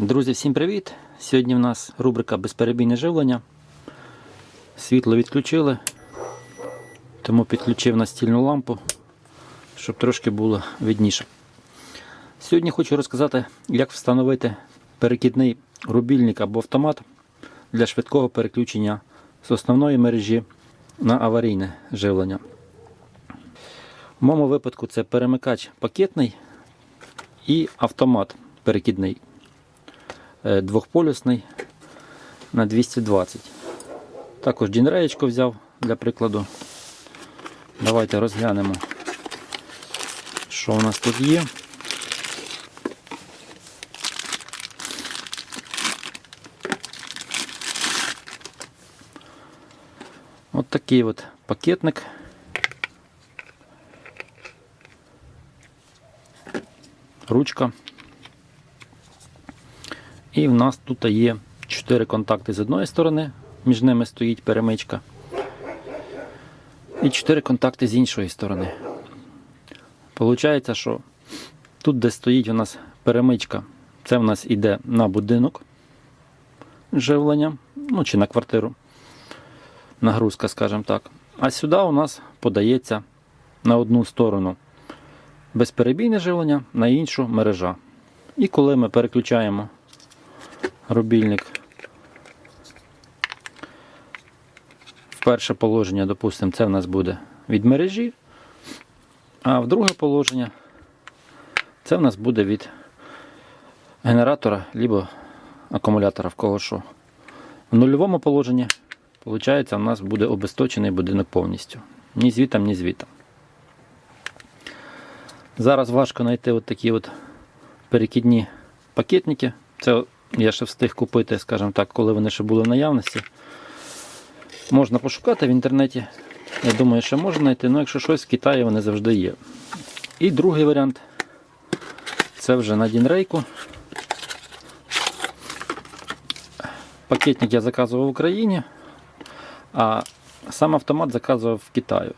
Друзі, всім привіт! Сьогодні в нас рубрика Безперебійне живлення. Світло відключили, тому підключив настільну лампу, щоб трошки було видніше. Сьогодні хочу розказати, як встановити перекидний рубільник або автомат для швидкого переключення з основної мережі на аварійне живлення. В моєму випадку це перемикач пакетний і автомат перекидний двохполюсний на 220. Також джінреєчко взяв для прикладу. Давайте розглянемо, що у нас тут є. От такий от пакетник. Ручка. І в нас тут є 4 контакти з одної сторони, між ними стоїть перемичка. І 4 контакти з іншої сторони. Получається, що тут, де стоїть у нас перемичка, це в нас іде на будинок живлення, ну чи на квартиру. Нагрузка, скажімо так. А сюди у нас подається на одну сторону безперебійне живлення, на іншу мережа. І коли ми переключаємо рубільник в перше положення, допустимо, це в нас буде від мережі, а в друге положення це в нас буде від генератора або акумулятора в кого що. В нульовому положенні, виходить, у нас буде обесточений будинок повністю. Ні звітом, ні звітом. Зараз важко знайти от такі от перекидні пакетники. Це я ще встиг купити, скажімо так, коли вони ще були в наявності. Можна пошукати в інтернеті. Я думаю, що можна знайти, але якщо щось в Китаї вони завжди є. І другий варіант це вже на Дінрейку. Пакетник я заказував в Україні, а сам автомат заказував в Китаю.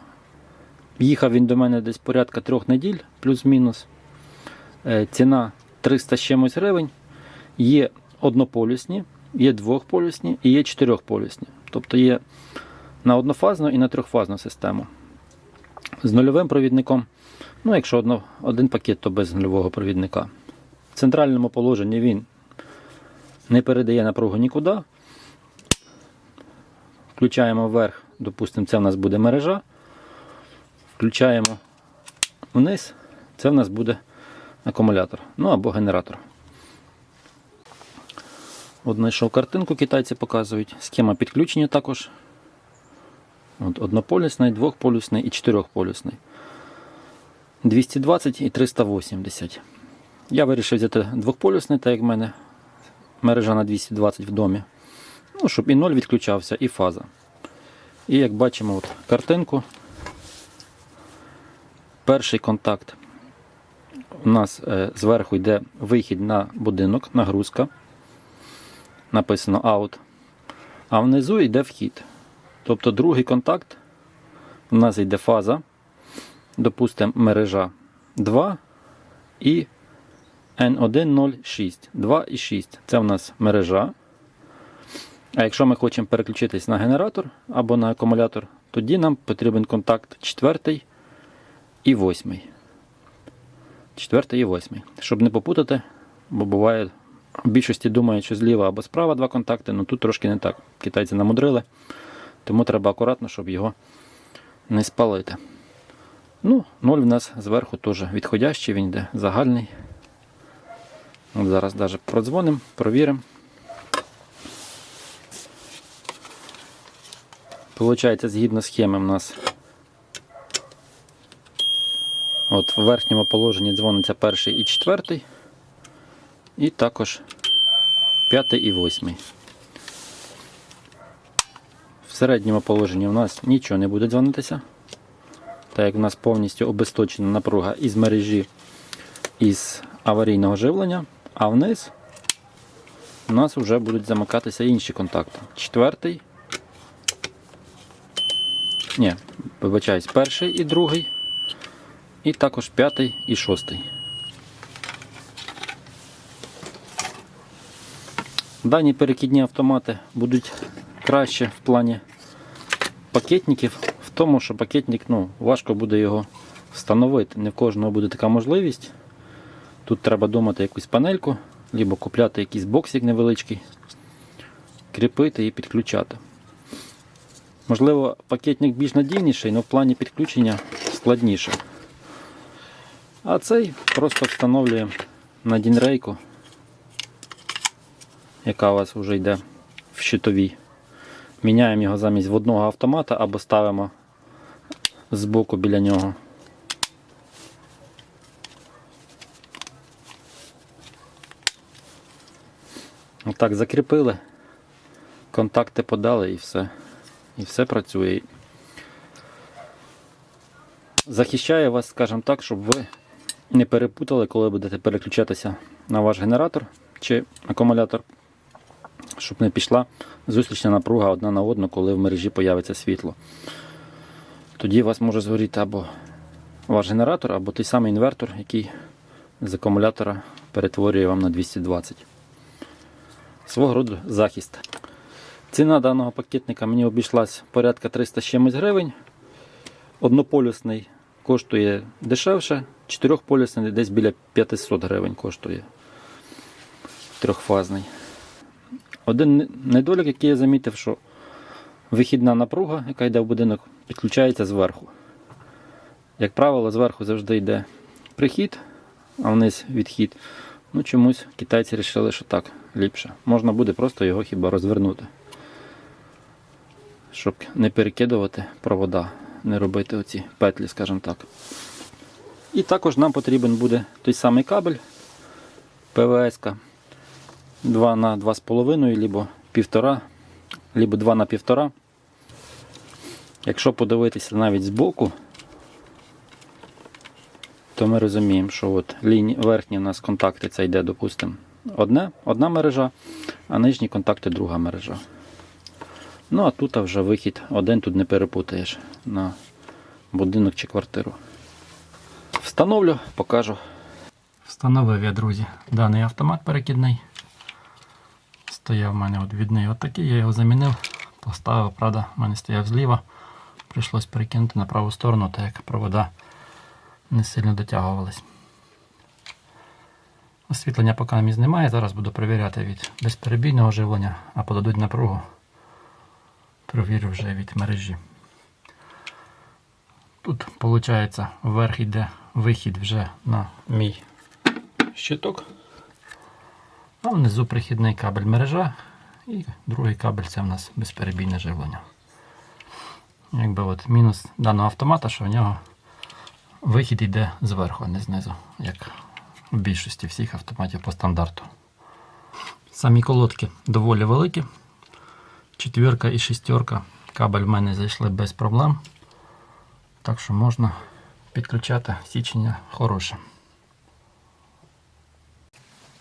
Їхав він до мене десь порядка трьох неділь, плюс-мінус. Е, Ціна 300 з чимось гривень. Є однополюсні, є двохполюсні і є чотирьохполюсні. Тобто є на однофазну і на трьохфазну систему. З нульовим провідником, ну якщо одно, один пакет, то без нульового провідника. В центральному положенні він не передає напругу нікуди. Включаємо вверх, допустимо, це в нас буде мережа. Включаємо вниз, це в нас буде акумулятор, ну або генератор. От знайшов картинку, китайці показують. Схема підключення також. От Однополюсний, двохполюсний і чотирьохполюсний. 220 і 380. Я вирішив взяти двохполюсний, так як в мене мережа на 220 в домі. Ну, щоб і 0 відключався, і фаза. І як бачимо, от картинку. Перший контакт у нас е, зверху йде вихід на будинок, нагрузка. Написано out. А внизу йде вхід. Тобто другий контакт у нас йде фаза, допустимо, мережа 2 і N106. 2 і 6. Це у нас мережа. А якщо ми хочемо переключитись на генератор або на акумулятор, тоді нам потрібен контакт 4 і 8. 4 і 8. Щоб не попутати, бо буває, в більшості думають, що зліва або справа два контакти, але тут трошки не так. Китайці намудрили, тому треба акуратно, щоб його не спалити. Ну, 0 в нас зверху теж відходящий, він йде загальний. От Зараз навіть продзвонимо, провіримо. Получається, згідно схеми, у нас от в верхньому положенні дзвониться перший і четвертий, і також п'ятий і восьмий. В середньому положенні у нас нічого не буде дзвонитися, так як у нас повністю обесточена напруга із мережі із аварійного живлення, а вниз у нас вже будуть замикатися інші контакти. Четвертий. Ні, вибачаюсь, перший і другий. І також п'ятий і шостий. Дані перекидні автомати будуть краще в плані пакетників, в тому, що пакетник ну, важко буде його встановити. Не в кожного буде така можливість. Тут треба думати якусь панельку, або купляти якийсь боксик невеличкий, кріпити і підключати. Можливо, пакетник більш надійніший, але в плані підключення складніше. А цей просто встановлюємо на дінрейку, яка у вас вже йде в щитовій. Міняємо його замість водного автомата або ставимо збоку біля нього. Отак закріпили, контакти подали і все. І все працює. Захищає вас, скажімо так, щоб ви не перепутали, коли будете переключатися на ваш генератор чи акумулятор, щоб не пішла зустрічна напруга одна на одну, коли в мережі появиться світло. Тоді у вас може згоріти або ваш генератор, або той самий інвертор, який з акумулятора перетворює вам на 220. Свого роду захист. Ціна даного пакетника мені обійшлась порядка 300 чимось гривень. Однополюсний коштує дешевше, чотирьохполюсний десь біля 500 гривень коштує. Трьохфазний. Один недолік, який я замітив, що вихідна напруга, яка йде в будинок, підключається зверху. Як правило, зверху завжди йде прихід, а вниз відхід. Ну, чомусь китайці вирішили, що так ліпше. Можна буде просто його хіба розвернути. Щоб не перекидувати провода, не робити оці петлі, скажімо так. І також нам потрібен буде той самий кабель ПВС 2 на 2,5, либо 1,5, либо 2 на 1,5. Якщо подивитися навіть збоку, то ми розуміємо, що от лінії, верхні у нас контакти це йде, допустимо, одне, одна мережа, а нижні контакти друга мережа. Ну, а тут вже вихід один тут не перепутаєш на будинок чи квартиру. Встановлю, покажу. Встановив я, друзі, даний автомат перекидний. Стояв в мене от відний отакий, я його замінив, поставив, правда, в мене стояв зліва. Прийшлось перекинути на праву сторону, так як провода не сильно дотягувались. Освітлення поки місць немає, зараз буду перевіряти від безперебійного живлення, а подадуть напругу. Провірю вже від мережі. Тут, виходить, вверх йде вихід вже на мій щиток. А внизу прихідний кабель мережа і другий кабель це в нас безперебійне живлення. Якби от мінус даного автомата, що в нього вихід йде зверху, а не знизу, як в більшості всіх автоматів по стандарту. Самі колодки доволі великі. Четвірка і шістерка. Кабель в мене зайшли без проблем. Так що можна підключати січення хороше.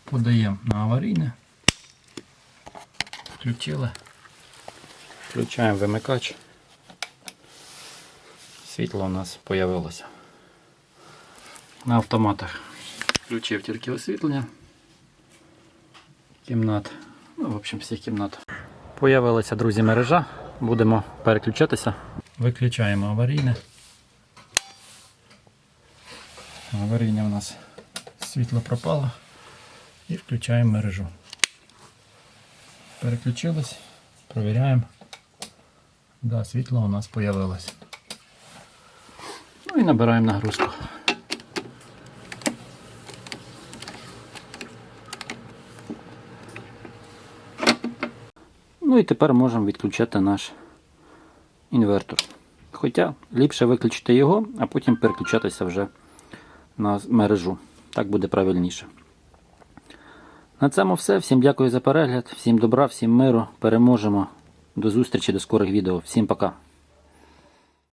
Подаємо на аварійне. Включили. Включаємо вимикач. Світло у нас з'явилося. На автоматах включив тільки освітлення кімнат. Ну, в общем, всіх кімнат. Появилася, друзі, мережа. Будемо переключатися. Виключаємо аварійне. Аварійне у нас світло пропало. І включаємо мережу. Переключились, провіряємо. Да, світло у нас появилось. Ну і набираємо нагрузку. Ну і тепер можемо відключати наш інвертор. Хоча ліпше виключити його, а потім переключатися вже на мережу. Так буде правильніше. На цьому все. Всім дякую за перегляд, всім добра, всім миру. Переможемо. До зустрічі, до скорих відео. Всім пока.